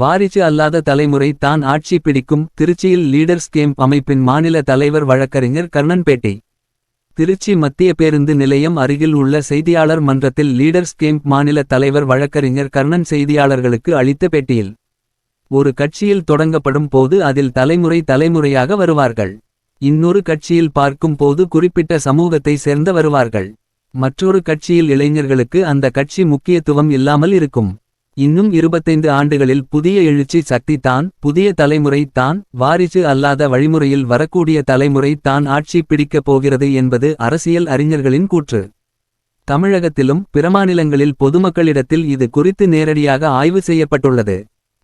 வாரிசு அல்லாத தலைமுறை தான் ஆட்சி பிடிக்கும் திருச்சியில் லீடர்ஸ் கேம்ப் அமைப்பின் மாநில தலைவர் வழக்கறிஞர் கர்ணன்பேட்டை. திருச்சி மத்திய பேருந்து நிலையம் அருகில் உள்ள செய்தியாளர் மன்றத்தில் லீடர்ஸ் கேம்ப் மாநில தலைவர் வழக்கறிஞர் கர்ணன் செய்தியாளர்களுக்கு அளித்த பேட்டியில் ஒரு கட்சியில் தொடங்கப்படும் போது அதில் தலைமுறை தலைமுறையாக வருவார்கள். இன்னொரு கட்சியில் பார்க்கும் போது குறிப்பிட்ட சமூகத்தை சேர்ந்த வருவார்கள். மற்றொரு கட்சியில் இளைஞர்களுக்கு அந்த கட்சி முக்கியத்துவம் இல்லாமல் இருக்கும். இன்னும் இருபத்தைந்து ஆண்டுகளில் புதிய எழுச்சி சக்தி தான் புதிய தலைமுறை தான் வாரிசு அல்லாத வழிமுறையில் வரக்கூடிய தலைமுறை தான் ஆட்சி பிடிக்கப் போகிறது என்பது அரசியல் அறிஞர்களின் கூற்று. தமிழகத்திலும் பிற மாநிலங்களில் பொதுமக்களிடத்தில் இது குறித்து நேரடியாக ஆய்வு செய்யப்பட்டுள்ளது.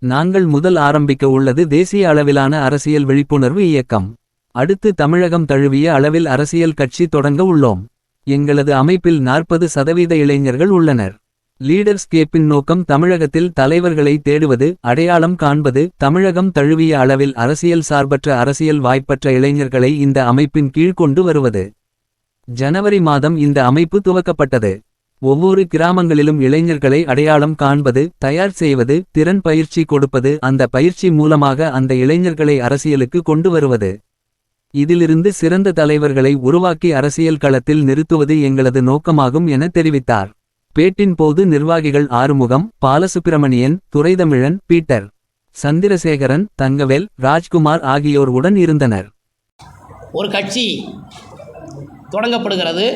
நாங்கள் முதல் ஆரம்பிக்க உள்ளது தேசிய அளவிலான அரசியல் விழிப்புணர்வு இயக்கம். அடுத்து தமிழகம் தழுவிய அளவில் அரசியல் கட்சி தொடங்க உள்ளோம். எங்களது அமைப்பில் நாற்பது சதவீத இளைஞர்கள் உள்ளனர். லீடர்ஸ்கேப்பின் நோக்கம் தமிழகத்தில் தலைவர்களை தேடுவது அடையாளம் காண்பது. தமிழகம் தழுவிய அளவில் அரசியல் சார்பற்ற அரசியல் வாய்ப்பற்ற இளைஞர்களை இந்த அமைப்பின் கீழ் கொண்டு வருவது. ஜனவரி மாதம் இந்த அமைப்பு துவக்கப்பட்டது. ஒவ்வொரு கிராமங்களிலும் இளைஞர்களை அடையாளம் காண்பது தயார் செய்வது திறன் பயிற்சி கொடுப்பது அந்த பயிற்சி மூலமாக அந்த இளைஞர்களை அரசியலுக்கு கொண்டு வருவது. இதிலிருந்து சிறந்த தலைவர்களை உருவாக்கி அரசியல் களத்தில் நிறுத்துவது எங்களது நோக்கமாகும் என தெரிவித்தார். பேட்டின் போது நிர்வாகிகள் ஆறுமுகம் பாலசுப்பிரமணியன் துரைதமிழன் பீட்டர் சந்திரசேகரன் தங்கவேல் ராஜ்குமார் ஆகியோர் உடன் இருந்தனர். ஒரு கட்சி தொடங்கப்படுகிறது.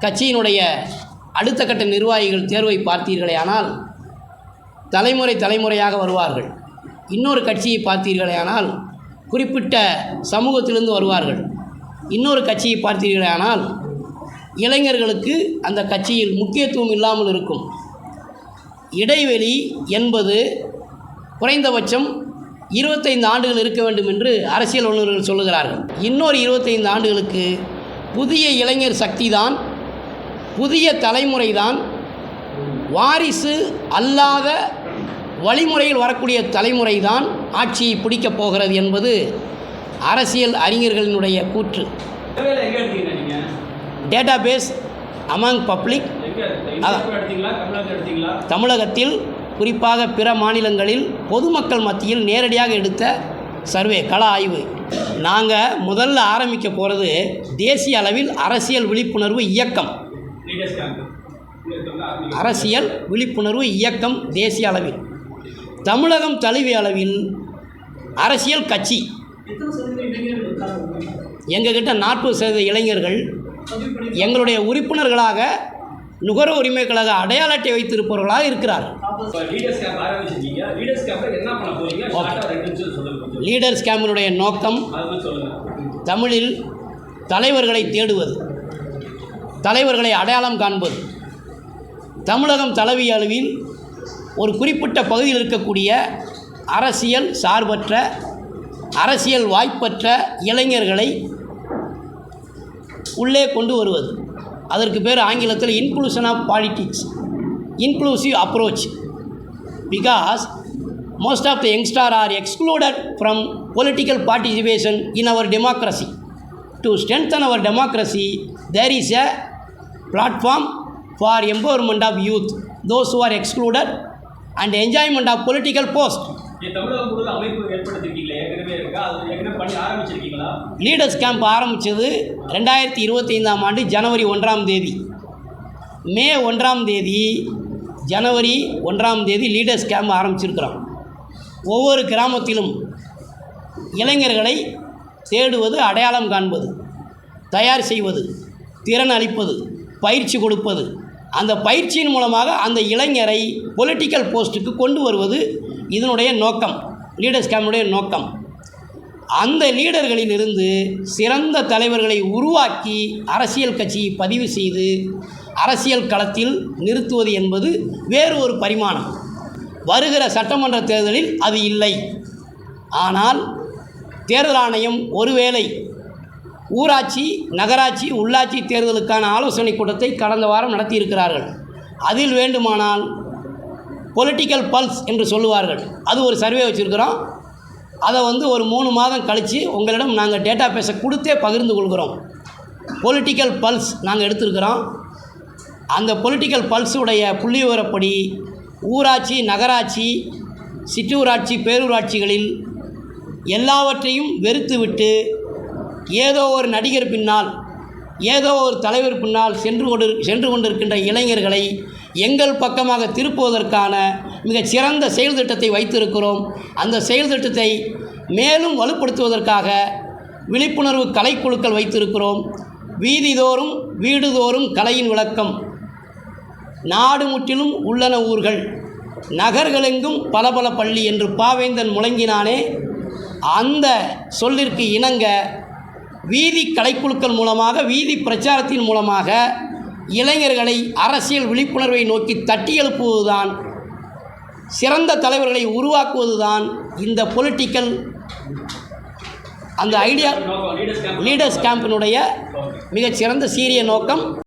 கட்சியினுடைய அடுத்த கட்ட நிர்வாகிகள் தேர்வை பார்த்தீர்களே ஆனால் தலைமுறை தலைமுறையாக வருவார்கள். இன்னொரு கட்சியை பார்த்தீர்களே ஆனால் குறிப்பிட்ட சமூகத்திலிருந்து வருவார்கள். இன்னொரு கட்சியை பார்த்தீர்களே ஆனால் இளைஞர்களுக்கு அந்த கட்சியில் முக்கியத்துவம் இல்லாமல் இருக்கும். இடைவெளி என்பது குறைந்தபட்சம் இருபத்தைந்து ஆண்டுகள் இருக்க வேண்டும் என்று அரசியல் வல்லுநர்கள் சொல்லுகிறார்கள். இன்னொரு இருபத்தைந்து ஆண்டுகளுக்கு புதிய இளைஞர் சக்தி தான் புதிய தலைமுறை தான் வாரிசு அல்லாத வழிமுறையில் வரக்கூடிய தலைமுறை தான் ஆட்சியை பிடிக்கப் போகிறது என்பது அரசியல் அறிஞர்களினுடைய கூற்று. டேட்டா பேஸ் அமாங் பப்ளிக் தமிழகத்தில் குறிப்பாக பிற மாநிலங்களில் பொதுமக்கள் மத்தியில் நேரடியாக எடுத்த சர்வே கள ஆய்வு. நாங்கள் முதல்ல ஆரம்பிக்க போகிறது தேசிய அளவில் அரசியல் விழிப்புணர்வு இயக்கம். அரசியல் விழிப்புணர்வு இயக்கம் தேசிய அளவில். தமிழகம் தழுவிய அளவில் அரசியல் கட்சி. எங்ககிட்ட நாற்பது சதவீத இளைஞர்கள் எங்களுடைய உறுப்பினர்களாக நுகர்வோர் உரிமை கழக அடையாள அட்டை வைத்திருப்பவர்களாக இருக்கிறார்கள். லீடர்ஸ் கேம்ப் ஆரம்பிச்சிருக்கீங்க லீடர்ஸ் கேம்ப்ல என்ன பண்ண போறீங்க? ஷார்ட்டா ரெண்டு நிமிஷம் சொல்லுங்க கொஞ்சம். லீடர்ஸ் கேம்பினுடைய நோக்கம் தமிழில் தலைவர்களை தேடுவது தலைவர்களை அடையாளம் காண்பது. தமிழகம் தலைவி அளவில் ஒரு குறிப்பிட்ட பகுதியில் இருக்கக்கூடிய அரசியல் சார்பற்ற அரசியல் வாய்ப்பற்ற இளைஞர்களை உள்ளே கொண்டு வருவது அதற்கு பேர் ஆங்கிலத்தில் inclusion of politics inclusive approach because most of the youngster are excluded from political participation in our democracy to strengthen our democracy there is a platform for empowerment of youth those who are excluded and enjoyment of political post leaders camp ஆரம்பித்தது ரெண்டாயிரத்தி இருபத்தைந்தாம் ஆண்டு ஜனவரி ஒன்றாம் தேதி. மே ஒன்றாம் தேதி ஜனவரி ஒன்றாம் தேதி லீடர்ஸ் கேம்ப் ஆரம்பிச்சிருக்கிறோம். ஒவ்வொரு கிராமத்திலும் இளைஞர்களை தேடுவது அடையாளம் காண்பது தயார் செய்வது திறன் அளிப்பது பயிற்சி கொடுப்பது. அந்த பயிற்சியின் மூலமாக அந்த இளைஞரை பொலிட்டிக்கல் போஸ்ட்டுக்கு கொண்டு வருவது இதனுடைய நோக்கம் லீடர்ஸ் கேம்புடைய நோக்கம். அந்த லீடர்களிலிருந்து சிறந்த தலைவர்களை உருவாக்கி அரசியல் கட்சியை பதிவு செய்து அரசியல் களத்தில் நிறுத்துவது என்பது வேறு ஒரு பரிமாணம். வருகிற சட்டமன்ற தேர்தலில் அது இல்லை. ஆனால் தேர்தல் ஆணையம் ஒருவேளை ஊராட்சி நகராட்சி உள்ளாட்சி தேர்தலுக்கான ஆலோசனை கூட்டத்தை கடந்த வாரம் நடத்தியிருக்கிறார்கள். அதில் வேண்டுமானால் பொலிட்டிக்கல் பல்ஸ் என்று சொல்லுவார்கள். அது ஒரு சர்வே வச்சுருக்கிறோம். அதை வந்து ஒரு மூணு மாதம் கழித்து உங்களிடம் நாங்கள் டேட்டா பேஸை கொடுத்தே பகிர்ந்து கொள்கிறோம். பொலிட்டிக்கல் பல்ஸ் நாங்கள் எடுத்திருக்கிறோம். அந்த பொலிட்டிக்கல் பல்ஸுடைய புள்ளி விவரப்படி ஊராட்சி நகராட்சி சிற்றூராட்சி பேரூராட்சிகளில் எல்லாவற்றையும் வெறுத்துவிட்டு ஏதோ ஒரு நடிகர் பின்னால் ஏதோ ஒரு தலைவர் பின்னால் சென்று கொண்டு சென்று கொண்டிருக்கின்ற இளைஞர்களை எங்கள் பக்கமாக திருப்புவதற்கான மிகச்சிறந்த செயல் திட்டத்தை வைத்திருக்கிறோம். அந்த செயல் திட்டத்தை மேலும் வலுப்படுத்துவதற்காக விழிப்புணர்வு கலைக்குழுக்கள் வைத்திருக்கிறோம். வீதிதோறும் வீடுதோறும் கலையின் விளக்கம். நாடு முற்றிலும் உள்ளன ஊர்கள். நகர்களெங்கும் பல பல பள்ளி என்று பாவேந்தன் முழங்கினானே. அந்த சொல்லிற்கு இணங்க வீதி கலைக்குழுக்கள் மூலமாக வீதி பிரச்சாரத்தின் மூலமாக இளைஞர்களை அரசியல் விழிப்புணர்வை நோக்கி தட்டி எழுப்புவதுதான் சிறந்த தலைவர்களை உருவாக்குவதுதான் இந்த பொலிட்டிக்கல் அந்த ஐடியா லீடர்ஸ் கேம்பினுடைய மிகச்சிறந்த சீரிய நோக்கம்.